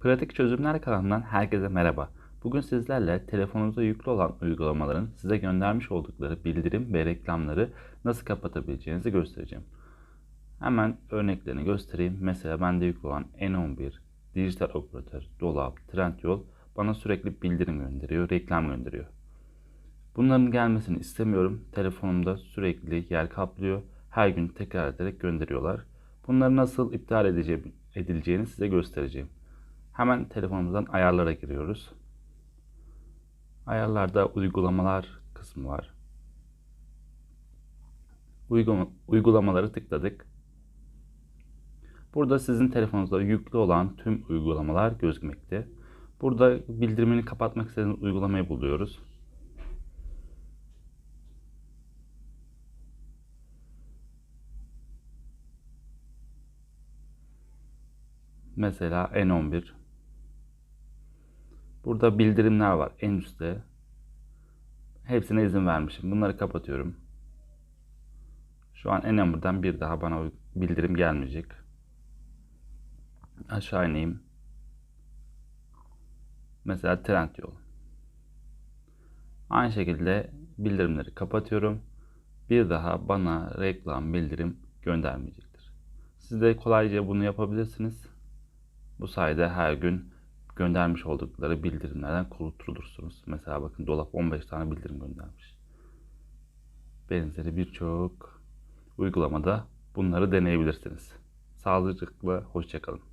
Pratik Çözümler kanalından herkese merhaba. Bugün sizlerle telefonunuza yüklü olan uygulamaların size göndermiş oldukları bildirim ve reklamları nasıl kapatabileceğinizi göstereceğim. Hemen örneklerini göstereyim. Mesela bende yüklü olan N11, Dijital Operatör, Dolap, Trendyol bana sürekli bildirim gönderiyor, reklam gönderiyor. Bunların gelmesini istemiyorum. Telefonumda sürekli yer kaplıyor. Her gün tekrar ederek gönderiyorlar. Bunları nasıl iptal edileceğini size göstereceğim. Hemen telefonumuzdan ayarlara giriyoruz. Ayarlarda uygulamalar kısmı var. Uygulama, uygulamaları tıkladık. Burada sizin telefonunuzda yüklü olan tüm uygulamalar gözükmekte. Burada bildirimini kapatmak istediğiniz uygulamayı buluyoruz. Mesela N11. Burada bildirimler var en üstte. Hepsine izin vermişim. Bunları kapatıyorum. Şu an N11'den bir daha bana bildirim gelmeyecek. Aşağı ineyim. Mesela Trendyol. Aynı şekilde bildirimleri kapatıyorum. Bir daha bana reklam bildirim göndermeyecektir. Siz de kolayca bunu yapabilirsiniz. Bu sayede her gün göndermiş oldukları bildirimlerden kurtulursunuz. Mesela bakın dolap 15 tane bildirim göndermiş. Benzeri birçok uygulamada bunları deneyebilirsiniz. Sağlıcakla hoşçakalın.